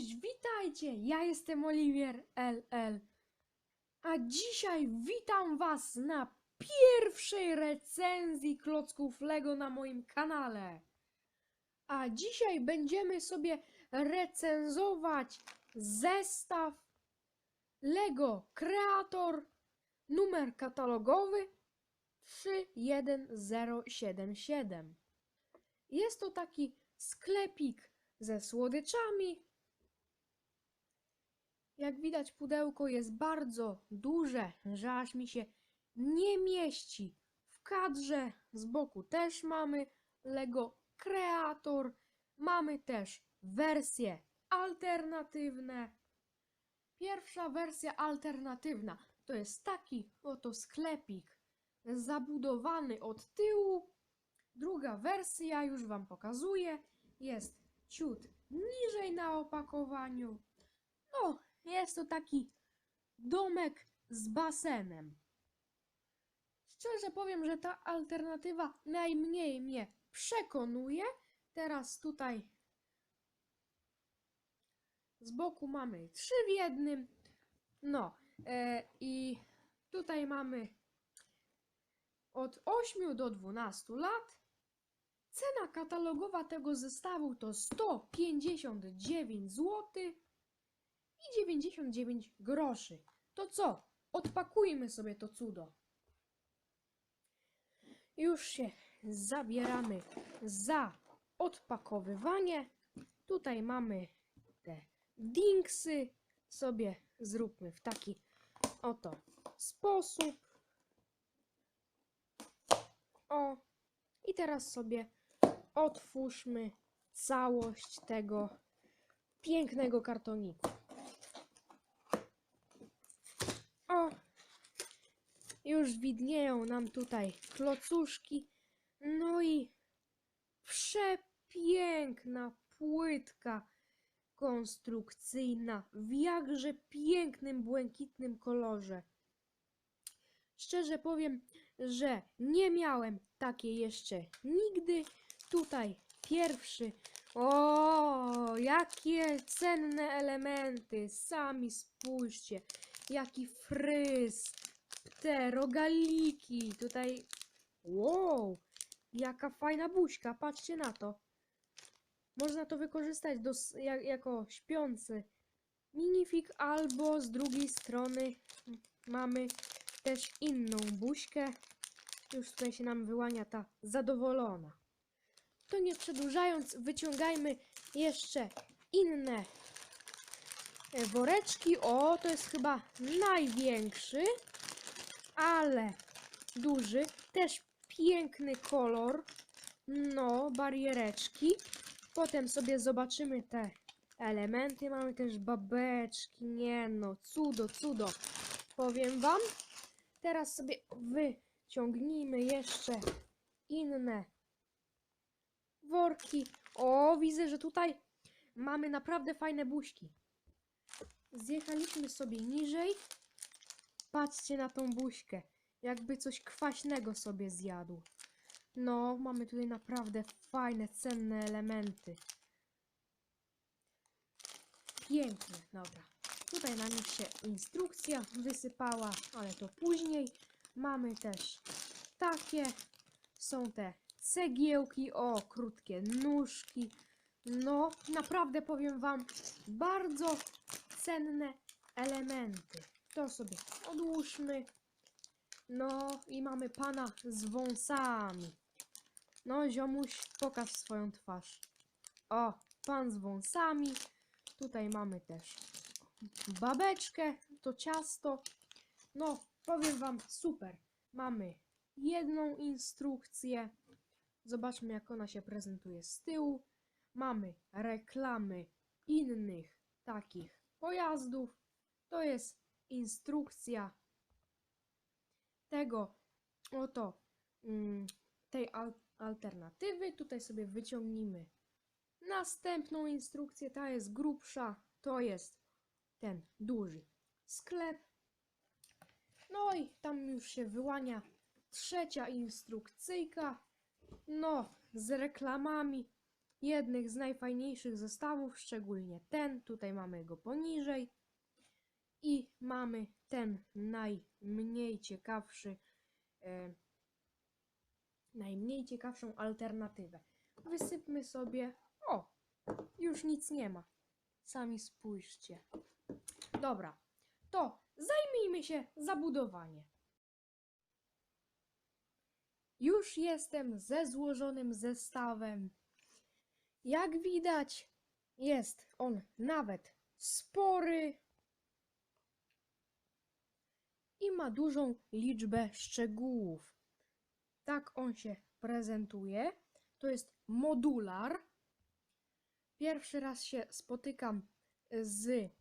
Cześć, witajcie! Ja jestem Oliwier LL. A dzisiaj witam Was na pierwszej recenzji klocków Lego na moim kanale. A dzisiaj będziemy sobie recenzować zestaw Lego Creator numer katalogowy 31077. Jest to taki sklepik ze słodyczami. Jak widać, pudełko jest bardzo duże, że aż mi się nie mieści. W kadrze z boku też mamy Lego Creator. Mamy też wersje alternatywne. Pierwsza wersja alternatywna to jest taki oto sklepik zabudowany od tyłu. Druga wersja już Wam pokazuję. Jest ciut niżej na opakowaniu. No, jest to taki domek z basenem. Szczerze powiem, że ta alternatywa najmniej mnie przekonuje. Teraz tutaj z boku mamy trzy w jednym. No, e, i tutaj mamy od 8 do 12 lat. Cena katalogowa tego zestawu to 159 zł i 99 groszy. To co? Odpakujmy sobie to cudo. Już się zabieramy za odpakowywanie. Tutaj mamy te dinksy. Sobie zróbmy w taki oto sposób. O, i teraz sobie otwórzmy całość tego pięknego kartoniku. O, już widnieją nam tutaj klocuszki. No i przepiękna płytka konstrukcyjna w jakże pięknym, błękitnym kolorze. Szczerze powiem, że nie miałem takiej jeszcze nigdy. Tutaj pierwszy. O, jakie cenne elementy! Sami spójrzcie, jaki fryz, te rogaliki. Tutaj, wow, jaka fajna buźka, patrzcie na to. Można to wykorzystać do, jak, jako śpiący minifig, albo z drugiej strony mamy też inną buźkę. Już tutaj się nam wyłania ta zadowolona. To nie przedłużając, wyciągajmy jeszcze inne woreczki. O, to jest chyba największy, ale duży. Też piękny kolor. No, bariereczki. Potem sobie zobaczymy te elementy. Mamy też babeczki. Nie no, cudo, cudo. Powiem wam. Teraz sobie wyciągnijmy jeszcze inne worki. O, widzę, że tutaj mamy naprawdę fajne buźki. Zjechaliśmy sobie niżej. Patrzcie na tą buźkę. Jakby coś kwaśnego sobie zjadł. No, mamy tutaj naprawdę fajne, cenne elementy. Piękne, dobra. Tutaj na nich się instrukcja wysypała, ale to później. Mamy też takie. Są te cegiełki, o, krótkie nóżki. No, naprawdę powiem Wam, bardzo cenne elementy. To sobie odłóżmy. No i mamy pana z wąsami. No, ziomuś, pokaż swoją twarz. O, pan z wąsami. Tutaj mamy też babeczkę, to ciasto. No, powiem wam, super. Mamy jedną instrukcję. Zobaczmy, jak ona się prezentuje z tyłu. Mamy reklamy innych takich pojazdów. To jest instrukcja tego oto mm, tej al alternatywy. Tutaj sobie wyciągnijmy następną instrukcję. Ta jest grubsza. To jest ten duży sklep. No i tam już się wyłania trzecia instrukcyjka. No, z reklamami jednych z najfajniejszych zestawów, szczególnie ten. Tutaj mamy go poniżej. I mamy ten najmniej ciekawszy, e, najmniej ciekawszą alternatywę. Wysypmy sobie. O, już nic nie ma. Sami spójrzcie. Dobra, to zajmijmy się zabudowaniem. Już jestem ze złożonym zestawem. Jak widać, jest on nawet spory i ma dużą liczbę szczegółów. Tak on się prezentuje. To jest modular. Pierwszy raz się spotykam z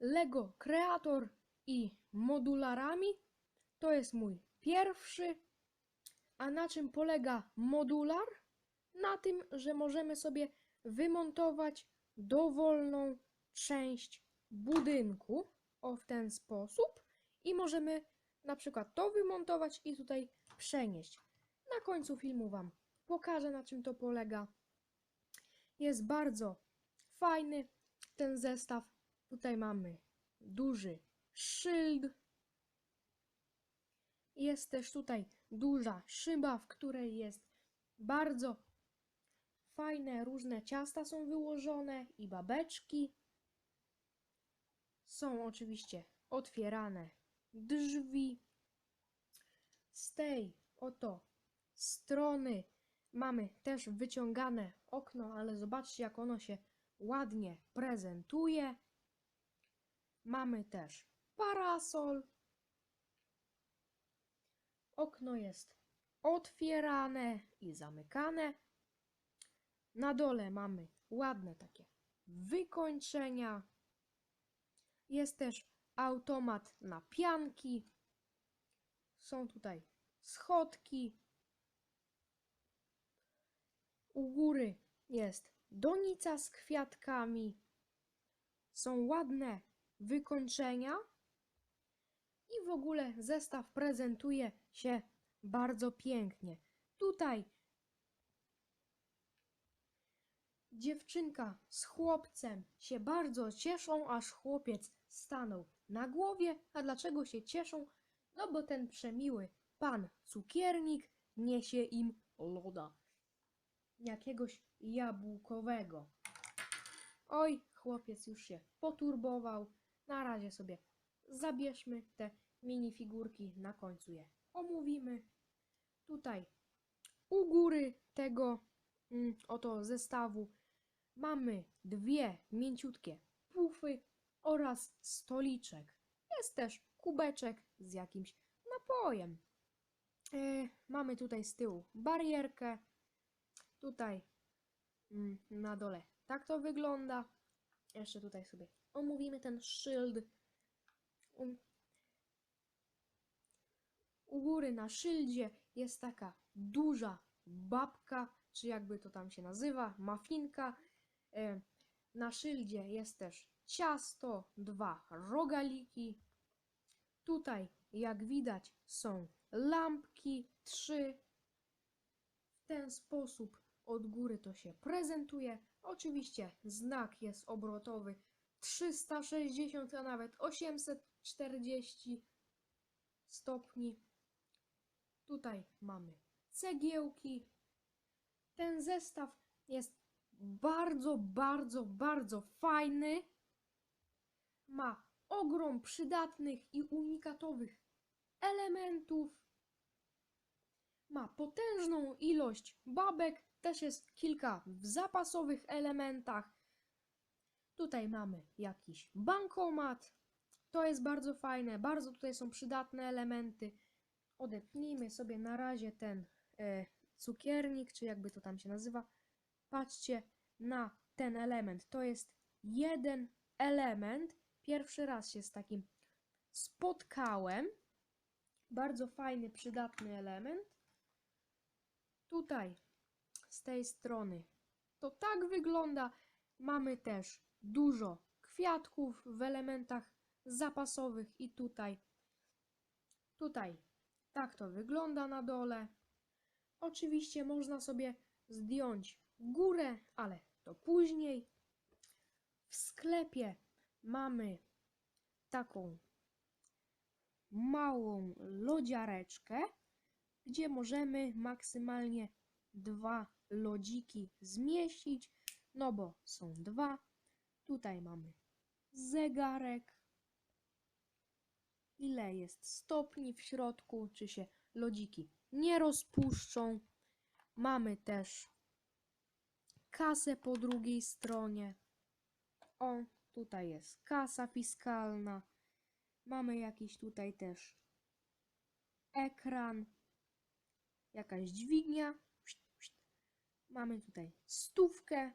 Lego Creator i modularami. To jest mój pierwszy. A na czym polega modular? Na tym, że możemy sobie wymontować dowolną część budynku o w ten sposób i możemy na przykład to wymontować i tutaj przenieść. Na końcu filmu Wam pokażę na czym to polega. Jest bardzo fajny ten zestaw. Tutaj mamy duży szyld. Jest też tutaj duża szyba, w której jest bardzo fajne, różne ciasta są wyłożone i babeczki. Są oczywiście otwierane drzwi. Z tej oto strony mamy też wyciągane okno, ale zobaczcie jak ono się ładnie prezentuje. Mamy też parasol. Okno jest otwierane i zamykane. Na dole mamy ładne takie wykończenia. Jest też automat na pianki. Są tutaj schodki. U góry jest donica z kwiatkami. Są ładne wykończenia. I w ogóle zestaw prezentuje się bardzo pięknie. Tutaj dziewczynka z chłopcem się bardzo cieszą, aż chłopiec stanął na głowie. A dlaczego się cieszą? No bo ten przemiły pan cukiernik niesie im loda. Jakiegoś jabłkowego. Oj, chłopiec już się poturbował. Na razie sobie zabierzmy te minifigurki, na końcu je omówimy. Tutaj u góry tego mm, oto zestawu mamy dwie mięciutkie pufy oraz stoliczek. Jest też kubeczek z jakimś napojem. E, mamy tutaj z tyłu barierkę. Tutaj mm, na dole tak to wygląda. Jeszcze tutaj sobie omówimy ten szyld. Um, u góry na szyldzie jest taka duża babka, czy jakby to tam się nazywa, mafinka. E, Na szyldzie jest też ciasto, dwa rogaliki. Tutaj, jak widać, są lampki, trzy. W ten sposób od góry to się prezentuje. Oczywiście znak jest obrotowy 360, a nawet 840 stopni. Tutaj mamy cegiełki. Ten zestaw jest bardzo, bardzo, bardzo fajny. Ma ogrom przydatnych i unikatowych elementów. Ma potężną ilość babek, też jest kilka w zapasowych elementach. Tutaj mamy jakiś bankomat. To jest bardzo fajne, bardzo tutaj są przydatne elementy. Odepnijmy sobie na razie ten e, cukiernik, czy jakby to tam się nazywa. Patrzcie na ten element. To jest jeden element. Pierwszy raz się z takim spotkałem. Bardzo fajny, przydatny element. Tutaj, z tej strony, to tak wygląda. Mamy też dużo kwiatków w elementach zapasowych i tutaj. Tutaj tak to wygląda na dole. Oczywiście można sobie zdjąć górę, ale to później. W sklepie mamy taką małą lodziareczkę, gdzie możemy maksymalnie dwa lodziki zmieścić, no bo są dwa. Tutaj mamy zegarek. Ile jest stopni w środku, czy się lodziki nie rozpuszczą. Mamy też kasę po drugiej stronie. O, tutaj jest kasa fiskalna. Mamy jakiś tutaj też ekran, jakaś dźwignia. Mamy tutaj stówkę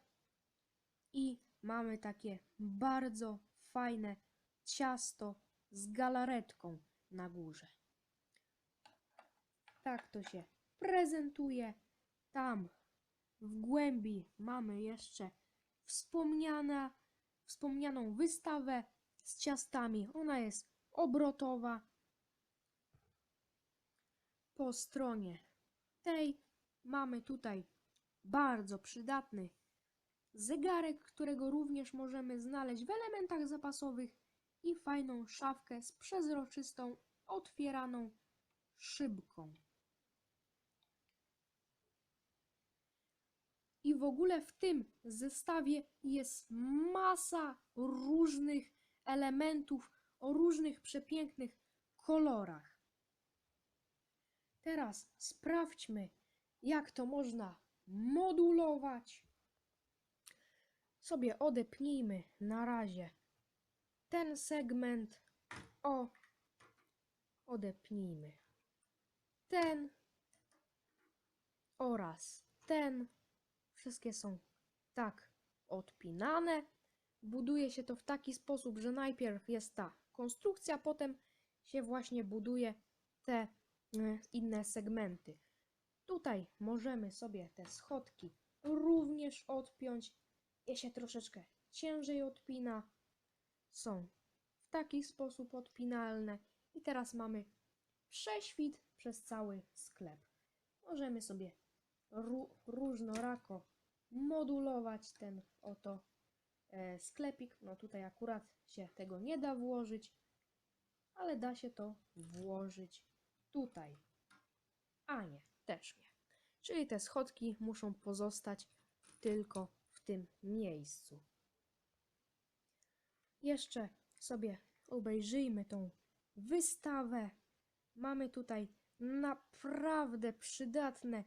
i mamy takie bardzo fajne ciasto z galaretką na górze. Tak to się prezentuje. Tam w głębi mamy jeszcze wspomniana, wspomnianą wystawę z ciastami. Ona jest obrotowa. Po stronie tej mamy tutaj bardzo przydatny zegarek, którego również możemy znaleźć w elementach zapasowych i fajną szafkę z przezroczystą, otwieraną szybką. I w ogóle w tym zestawie jest masa różnych elementów o różnych przepięknych kolorach. Teraz sprawdźmy, jak to można modulować. Sobie odepnijmy na razie ten segment. O, odepnijmy ten oraz ten. Wszystkie są tak odpinane. Buduje się to w taki sposób, że najpierw jest ta konstrukcja, potem się właśnie buduje te y, inne segmenty. Tutaj możemy sobie te schodki również odpiąć. Je się troszeczkę ciężej odpina. Są w taki sposób odpinalne. I teraz mamy prześwit przez cały sklep. Możemy sobie różnorako modulować ten oto e, sklepik. No tutaj akurat się tego nie da włożyć, ale da się to włożyć tutaj. A nie, też nie. Czyli te schodki muszą pozostać tylko w tym miejscu. Jeszcze sobie obejrzyjmy tą wystawę. Mamy tutaj naprawdę przydatne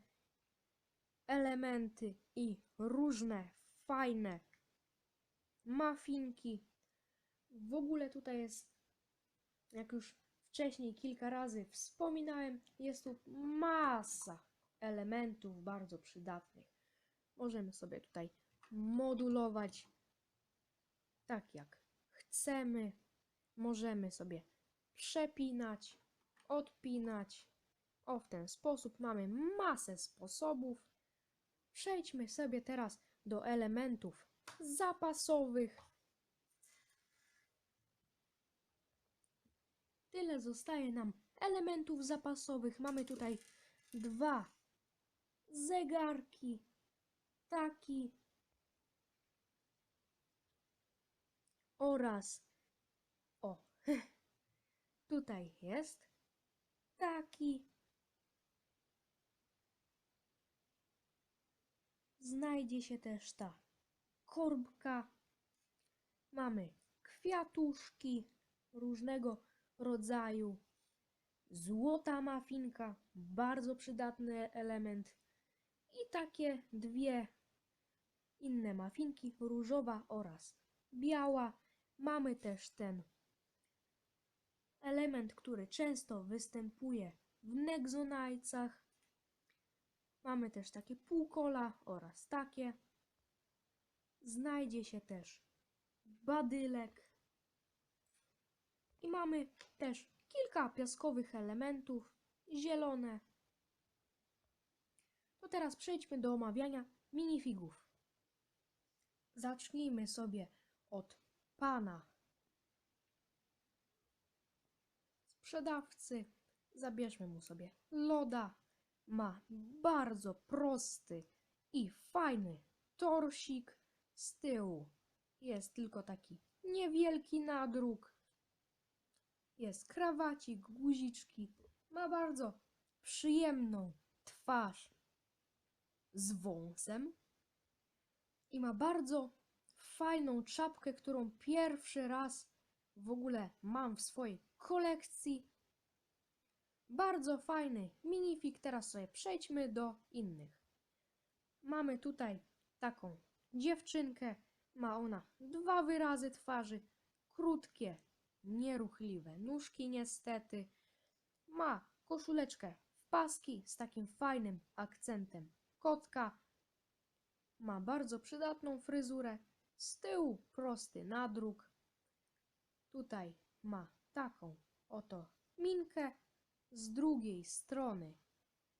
elementy i różne fajne mafinki. W ogóle tutaj jest, jak już wcześniej kilka razy wspominałem, jest tu masa elementów bardzo przydatnych. Możemy sobie tutaj modulować tak jak chcemy. Możemy sobie przepinać, odpinać. O, w ten sposób mamy masę sposobów. Przejdźmy sobie teraz do elementów zapasowych. Tyle zostaje nam elementów zapasowych. Mamy tutaj dwa zegarki, taki oraz o, tutaj jest taki. Znajdzie się też ta korbka. Mamy kwiatuszki różnego rodzaju. Złota mafinka, bardzo przydatny element. I takie dwie inne mafinki, różowa oraz biała. Mamy też ten element, który często występuje w Nexonajcach. Mamy też takie półkola oraz takie. Znajdzie się też badylek. I mamy też kilka piaskowych elementów, zielone. To teraz przejdźmy do omawiania minifigów. Zacznijmy sobie od pana sprzedawcy. Zabierzmy mu sobie loda. Ma bardzo prosty i fajny torsik z tyłu. Jest tylko taki niewielki nadruk. Jest krawacik, guziczki. Ma bardzo przyjemną twarz z wąsem i ma bardzo fajną czapkę, którą pierwszy raz w ogóle mam w swojej kolekcji. Bardzo fajny minifig. Teraz sobie przejdźmy do innych. Mamy tutaj taką dziewczynkę. Ma ona dwa wyrazy twarzy, krótkie, nieruchliwe nóżki niestety. Ma koszuleczkę w paski z takim fajnym akcentem kotka. Ma bardzo przydatną fryzurę. Z tyłu prosty nadruk. Tutaj ma taką oto minkę. Z drugiej strony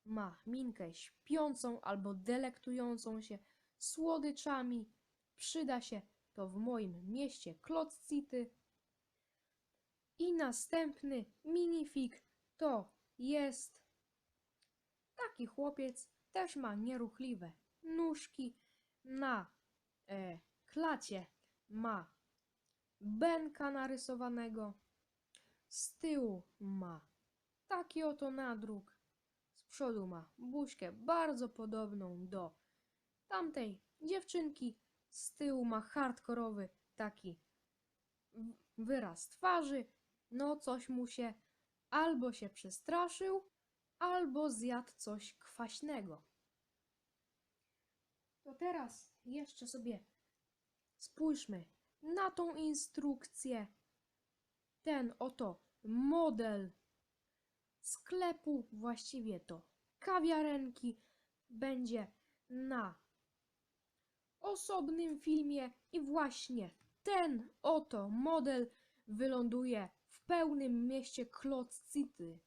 ma minkę śpiącą albo delektującą się słodyczami. Przyda się to w moim mieście Klotz City. I następny minifig to jest taki chłopiec, też ma nieruchliwe nóżki. Na e, klacie ma Benka narysowanego. Z tyłu ma taki oto nadruk. Z przodu ma buźkę bardzo podobną do tamtej dziewczynki. Z tyłu ma hardkorowy taki wyraz twarzy. No coś mu się albo się przestraszył, albo zjadł coś kwaśnego. To teraz jeszcze sobie spójrzmy na tą instrukcję. Ten oto model sklepu, właściwie to kawiarenki, będzie na osobnym filmie i właśnie ten oto model wyląduje w pełnym mieście Klotz City.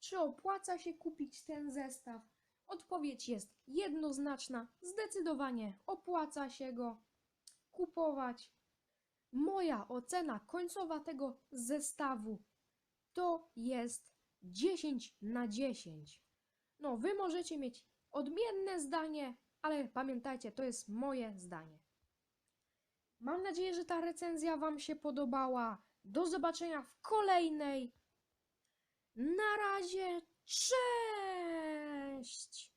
Czy opłaca się kupić ten zestaw? Odpowiedź jest jednoznaczna. Zdecydowanie opłaca się go kupować. Moja ocena końcowa tego zestawu to jest 10 na 10. No, wy możecie mieć odmienne zdanie, ale pamiętajcie, to jest moje zdanie. Mam nadzieję, że ta recenzja Wam się podobała. Do zobaczenia w kolejnej. Na razie, cześć!